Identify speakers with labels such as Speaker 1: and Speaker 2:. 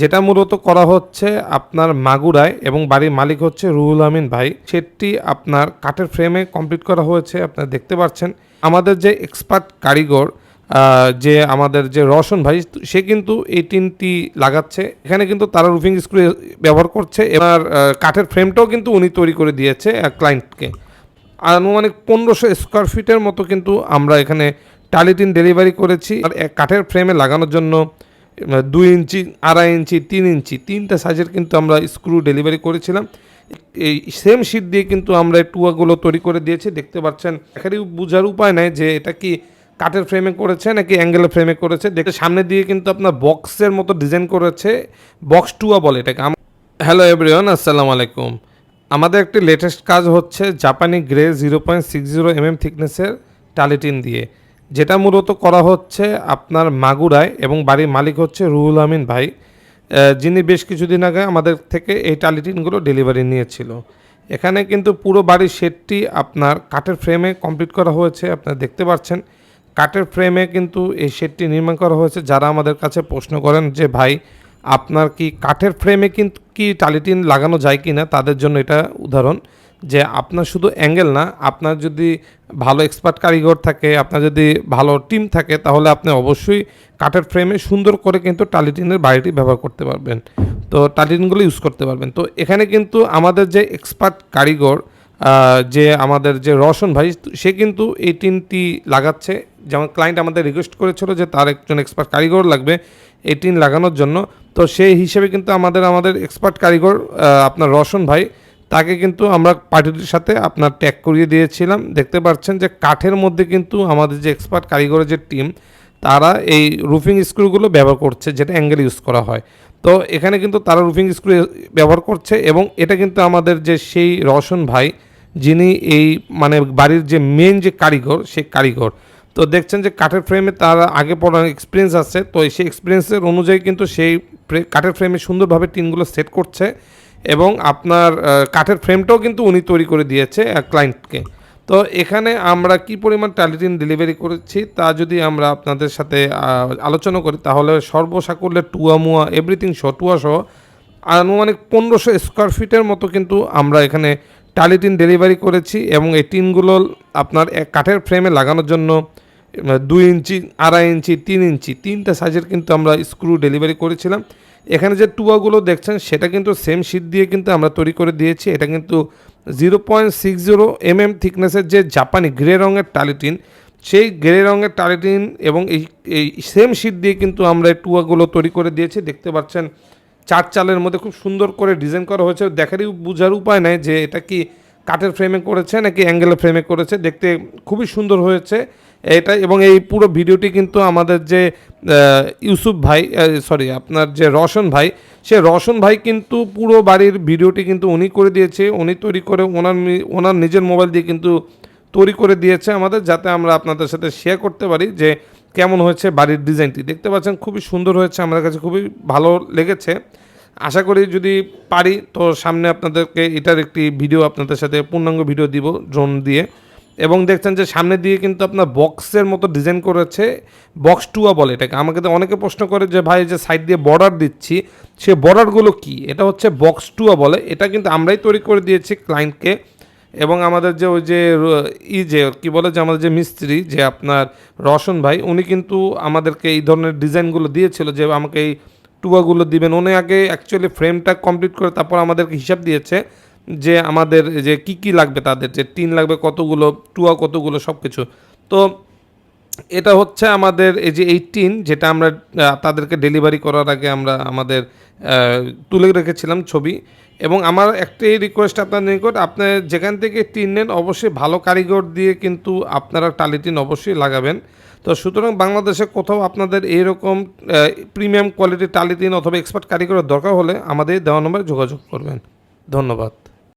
Speaker 1: যেটা মূলত করা হচ্ছে আপনার মাগুরায় এবং বাড়ির মালিক হচ্ছে রুহুল আমিন ভাই। সেটটি আপনার কাঠের ফ্রেমে কমপ্লিট করা হয়েছে, আপনারা দেখতে পাচ্ছেন। আমাদের যে এক্সপার্ট কারিগর যে আমাদের যে রশন ভাই, সে কিন্তু এই টিনটি লাগাচ্ছে। এখানে কিন্তু তারা রুফিং স্ক্রু ব্যবহার করছে এবার কাঠের ফ্রেমটাও কিন্তু উনি তৈরি করে দিয়েছে ক্লায়েন্টকে আনুমানিক পনেরোশো স্কোয়ার ফিটের মতো কিন্তু আমরা এখানে টালিটিন ডেলিভারি করেছি। আর কাঠের ফ্রেমে লাগানোর জন্য দুই ইঞ্চি, আড়াই ইঞ্চি, তিন ইঞ্চি, তিনটা সাইজের কিন্তু আমরা স্ক্রু ডেলিভারি করেছিলাম। এই সেম শীট দিয়ে কিন্তু আমরা টুয়াগুলো তৈরি করে দিয়েছি। দেখতে পাচ্ছেন এখানে বোঝার উপায় নাই যে এটা কি কাঠের ফ্রেমে করেছে নাকি অ্যাঙ্গেলের ফ্রেমে করেছে। দেখতে সামনে দিয়ে কিন্তু আপনার বক্সের মতো ডিজাইন করেছে বক্স টুয়া বলে এটাকে। হ্যালো এভরিওয়ান আসসালামু আলাইকুম। আমাদের একটি লেটেস্ট কাজ হচ্ছে জাপানি grey zero point six zero M M থিকনেসের টালিটিন দিয়ে। যেটা মূলত করা হচ্ছে আপনার মাগুরায় এবং বাড়ির মালিক হচ্ছে রুহুল আমিন ভাই যিনি বেশ কিছুদিন আগে আমাদের থেকে এই টালিটিনগুলো ডেলিভারি নিয়েছিল। এখানে কিন্তু পুরো বাড়ির শেডটি আপনার কাঠের ফ্রেমে কমপ্লিট করা হয়েছে, আপনারা দেখতে পাচ্ছেন। কাঠের ফ্রেমে কিন্তু এই শেডটি নির্মাণ করা হয়েছে। যারা আমাদের কাছে প্রশ্ন করেন যে, ভাই, আপনার কি কাঠের ফ্রেমে কিন্তু কি টালিটিন লাগানো যায় কি না তাদের জন্য এটা উদাহরণ। যে আপনার শুধু অ্যাঙ্গেল না, আপনার যদি ভালো এক্সপার্ট কারিগর থাকে, আপনার যদি ভালো টিম থাকে, তাহলে আপনি অবশ্যই কাঠের ফ্রেমে সুন্দর করে কিন্তু টালিটিনের বাড়িটি ব্যবহার করতে পারবেন। তো টালিটিনগুলো ইউজ করতে পারবেন। তো এখানে কিন্তু আমাদের যে এক্সপার্ট কারিগর যে আমাদের যে রশন ভাই, সে কিন্তু এই টিনটি লাগাচ্ছে। যেমন ক্লায়েন্ট আমাদের রিকোয়েস্ট করেছিল যে তার একজন এক্সপার্ট কারিগর লাগবে এই টিন লাগানোর জন্য। তো সেই হিসেবে কিন্তু আমাদের আমাদের এক্সপার্ট কারিগর আপনার রশন ভাই তাকে কিন্তু আমরা পার্টিটির সাথে আপনার ট্যাগ করিয়ে দিয়েছিলাম। দেখতে পাচ্ছেন যে কাঠের মধ্যে কিন্তু আমাদের যে এক্সপার্ট কারিগরের যে টিম তারা এই রুফিং স্ক্রুগুলো ব্যবহার করছে, যেটা অ্যাঙ্গেল ইউজ করা হয়। তো এখানে কিন্তু তারা রুফিং স্ক্রু ব্যবহার করছে এবং এটা কিন্তু আমাদের যে সেই রশন ভাই, যিনি এই মানে বাড়ির যে মেন যে কারিগর সেই কারিগর। তো দেখছেন যে কাঠের ফ্রেমে তার আগে পড়ার এক্সপিরিয়েন্স আছে। তো সেই এক্সপিরিয়েন্সের অনুযায়ী কিন্তু সেই কাঠের ফ্রেমে সুন্দরভাবে টিনগুলো সেট করছে। এবং আপনার কাঠের ফ্রেমটাও কিন্তু উনি তৈরি করে দিয়েছে ক্লায়েন্টকে তো এখানে আমরা কি পরিমাণ টালিটিন ডেলিভারি করেছি তা যদি আমরা আপনাদের সাথে আলোচনা করি, তাহলে সর্বসাকুল্যের টুয়া মুয়া এভরিথিং সহ, টুয়া সহ, আনুমানিক পনেরোশো স্কোয়ার ফিটের মতো কিন্তু আমরা এখানে টালিটিন ডেলিভারি করেছি এবং এই টিনগুলো আপনার কাঠের ফ্রেমে লাগানোর জন্য দুই ইঞ্চি, আড়াই ইঞ্চি, তিন ইঞ্চি, তিনটা সাইজের কিন্তু আমরা স্ক্রু ডেলিভারি করেছিলাম। এখানে যে টুয়াগুলো দেখছেন, সেটা কিন্তু সেম শীট দিয়ে কিন্তু আমরা তৈরি করে দিয়েছি। এটা কিন্তু zero point six zero M M থিকনেসের যে জাপানি গ্রে রঙের টালিটিন, সেই গ্রে রঙের টালিটিন এবং এই এই সেম শীট দিয়ে কিন্তু আমরা এই টুয়াগুলো তৈরি করে দিয়েছি। দেখতে পাচ্ছেন, চার চালের মধ্যে খুব সুন্দর করে ডিজাইন করা হয়েছে। দেখারই বোঝার উপায় নাই যে এটা কি কাঠের ফ্রেমে করেছে, নাকি অ্যাঙ্গেলের ফ্রেমে করেছে, দেখতে খুবই সুন্দর হয়েছে। এটা এবং এই পুরো ভিডিওটি কিন্তু আমাদের যে ইউসুফ ভাই সরি আপনার যে রশন ভাই, সে রশন ভাই কিন্তু পুরো বাড়ির ভিডিওটি কিন্তু উনি করে দিয়েছে। উনি তৈরি করে ওনার ওনার নিজের মোবাইল দিয়ে কিন্তু তৈরি করে দিয়েছে আমাদের, যাতে আমরা আপনাদের সাথে শেয়ার করতে পারি যে কেমন হয়েছে বাড়ির ডিজাইনটি দেখতে পাচ্ছেন, খুবই সুন্দর হয়েছে আমার কাছে খুবই ভালো লেগেছে। আশা করি যদি পারি, তো সামনে আপনাদেরকে এটার একটি ভিডিও আপনাদের সাথে পূর্ণাঙ্গ ভিডিও দিব ড্রোন দিয়ে। এবং দেখছেন যে সামনে দিয়ে কিন্তু আপনার বক্সের মতো ডিজাইন করেছে বক্স টুয়া বলে এটাকে। আমাকে তো অনেকে প্রশ্ন করে যে, ভাই যে সাইড দিয়ে বর্ডার দিচ্ছি, সে বর্ডারগুলো কি? এটা হচ্ছে বক্স টুয়া বলে। এটা কিন্তু আমরাই তৈরি করে দিয়েছি ক্লায়েন্টকে এবং আমাদের যে ওই যে, ই যে, কি বলে যে, আমাদের যে মিস্ত্রি, যে আপনার রশন ভাই, উনি কিন্তু আমাদেরকে এই ধরনের ডিজাইনগুলো দিয়েছিল যে আমাকে এই টুয়াগুলো দিবেন। উনি আগে অ্যাকচুয়ালি ফ্রেমটা কমপ্লিট করে তারপর আমাদেরকে হিসাব দিয়েছে যে আমাদের যে কি কি লাগবে তাদের, যে টিন লাগবে কতগুলো, টুয়া কতগুলো সব কিছু তো এটা হচ্ছে আমাদের এই যে এইটিন যেটা আমরা তাদেরকে ডেলিভারি করার আগে আমরা আমাদের তুলে রেখেছিলাম ছবি। এবং আমার একটাই রিকোয়েস্ট আপনার নিকট, আপনি যেখান থেকে টিন নেন, অবশ্যই ভালো কারিগর দিয়ে কিন্তু আপনারা টালিটিন অবশ্যই লাগাবেন। তো সুতরাং বাংলাদেশে কোথাও আপনাদের এইরকম প্রিমিয়াম কোয়ালিটির টালিটিন অথবা এক্সপার্ট কারিগরের দরকার হলে আমাদের দেওয়া নম্বরে যোগাযোগ করবেন। ধন্যবাদ।